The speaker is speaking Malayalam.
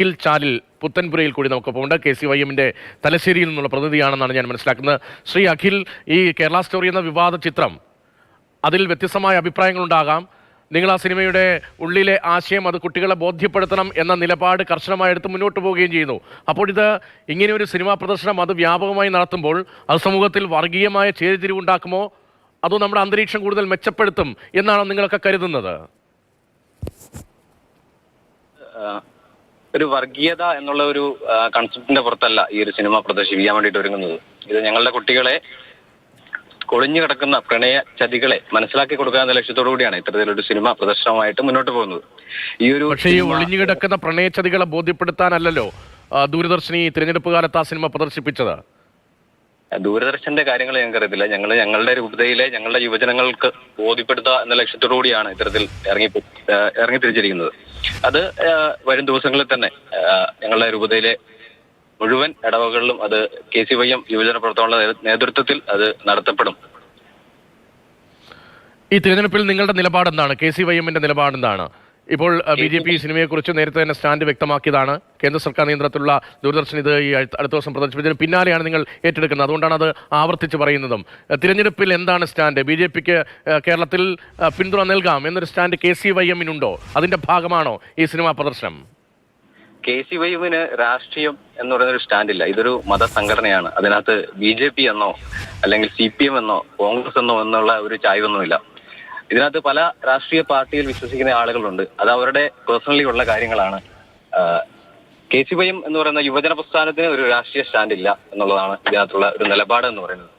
അഖിൽ ചാലിൽ പുത്തൻപുരയിൽ കൂടി നമുക്ക് പോകേണ്ട കെ സി വൈ എമ്മിന്റെ തലശ്ശേരിയിൽ നിന്നുള്ള പ്രതിനിധിയാണെന്നാണ് ഞാൻ മനസ്സിലാക്കുന്നത്. ശ്രീ അഖിൽ ഈ കേരള സ്റ്റോറി എന്ന വിവാദ ചിത്രം അതിൽ വ്യത്യസ്തമായ അഭിപ്രായങ്ങളുണ്ടാകാം. നിങ്ങൾ ആ സിനിമയുടെ ഉള്ളിലെ ആശയം അത് കുട്ടികളെ ബോധ്യപ്പെടുത്തണം എന്ന നിലപാട് കർശനമായി എടുത്ത് മുന്നോട്ട് പോവുകയും ചെയ്യുന്നു. അപ്പോൾ ഇത് ഇങ്ങനെ ഒരു സിനിമാ പ്രദർശനം അത് വ്യാപകമായി നടത്തുമ്പോൾ അത് സമൂഹത്തിൽ വർഗീയമായ ചേരിതിരിവുണ്ടാക്കുമോ? അതോ നമ്മുടെ അന്തരീക്ഷം കൂടുതൽ മെച്ചപ്പെടുത്തും എന്നാണോ നിങ്ങളൊക്കെ കരുതുന്നത്? ഒരു വർഗീയത എന്നുള്ള ഒരു കൺസെപ്റ്റിന്റെ പുറത്തല്ല ഈ ഒരു സിനിമ പ്രദർശിപ്പിക്കാൻ വേണ്ടിയിട്ട് ഒരുങ്ങുന്നത്. ഇത് ഞങ്ങളുടെ കുട്ടികളെ കൊളിഞ്ഞു കിടക്കുന്ന പ്രണയ ചതികളെ മനസ്സിലാക്കി കൊടുക്കുക എന്ന ലക്ഷ്യത്തോടു കൂടിയാണ് ഇത്തരത്തിലൊരു സിനിമ പ്രദർശനമായിട്ട് മുന്നോട്ട് പോകുന്നത്. ഈ ഒരു പക്ഷേ ഈ ഒളിഞ്ഞു കിടക്കുന്ന പ്രണയച്ചതികളെ ബോധ്യപ്പെടുത്താനല്ലല്ലോ ആ, ദൂരദർശിനി തിരഞ്ഞെടുപ്പ് കാലത്ത് ആ സിനിമ പ്രദർശിപ്പിച്ചത്? ദൂരദർശന്റെ കാര്യങ്ങൾ ഞങ്ങൾക്ക് അറിയത്തില്ല ഞങ്ങൾ ഞങ്ങളുടെ രൂപതയിലെ ഞങ്ങളുടെ യുവജനങ്ങൾക്ക് ബോധ്യപ്പെടുത്തുക എന്ന ലക്ഷ്യത്തോടു കൂടിയാണ് ഇത്തരത്തിൽ ഇറങ്ങി ഇറങ്ങി തിരിച്ചിരിക്കുന്നത്. അത് വരും ദിവസങ്ങളിൽ തന്നെ ഞങ്ങളുടെ രൂപതയിലെ മുഴുവൻ ഇടവകളിലും അത് കെ സി വൈ എം യുവജന പ്രവർത്തനങ്ങളുടെ നേതൃത്വത്തിൽ അത് നടത്തപ്പെടും. ഈ തിരഞ്ഞെടുപ്പിൽ നിങ്ങളുടെ നിലപാട് എന്താണ് കെ സി വൈ എമ്മിന്റെ നിലപാട് എന്താണ് ഇപ്പോൾ ബി ജെ പി സിനിമയെക്കുറിച്ച് നേരത്തെ തന്നെ സ്റ്റാൻഡ് വ്യക്തമാക്കിയതാണ്. കേന്ദ്ര സർക്കാർ നിയന്ത്രണത്തിലുള്ള ദൂരദർശൻ ഇത് ഈ അടുത്ത ദിവസം പ്രദർശിപ്പിച്ചതിന് പിന്നാലെയാണ് നിങ്ങൾ ഏറ്റെടുക്കുന്നത്. അതുകൊണ്ടാണ് അത് ആവർത്തിച്ച് പറയുന്നതും. തിരഞ്ഞെടുപ്പിൽ എന്താണ് സ്റ്റാൻഡ്? ബി ജെ പിക്ക് കേരളത്തിൽ പിന്തുണ നൽകാം എന്നൊരു സ്റ്റാൻഡ് കെ സി വൈ എമ്മിനുണ്ടോ അതിന്റെ ഭാഗമാണോ ഈ സിനിമാ പ്രദർശനം? കെ സി വൈ എമ്മിന് രാഷ്ട്രീയം എന്ന് പറയുന്ന ഒരു സ്റ്റാൻഡില്ല. ഇതൊരു മതസംഘടനയാണ്. അതിനകത്ത് ബി ജെ പി എന്നോ അല്ലെങ്കിൽ സി പി എം എന്നോ കോൺഗ്രസ് എന്നോ എന്നുള്ള ഒരു ചായ്വൊന്നുമില്ല. ഇതിനകത്ത് പല രാഷ്ട്രീയ പാർട്ടിയിൽ വിശ്വസിക്കുന്ന ആളുകളുണ്ട്. അത് അവരുടെ പേഴ്സണലി ഉള്ള കാര്യങ്ങളാണ്. കെ സി എം എന്ന് പറയുന്ന യുവജന പ്രസ്ഥാനത്തിന് ഒരു രാഷ്ട്രീയ സ്റ്റാൻഡ് ഇല്ല എന്നുള്ളതാണ് ഇതിനകത്തുള്ള ഒരു നിലപാട് എന്ന് പറയുന്നത്.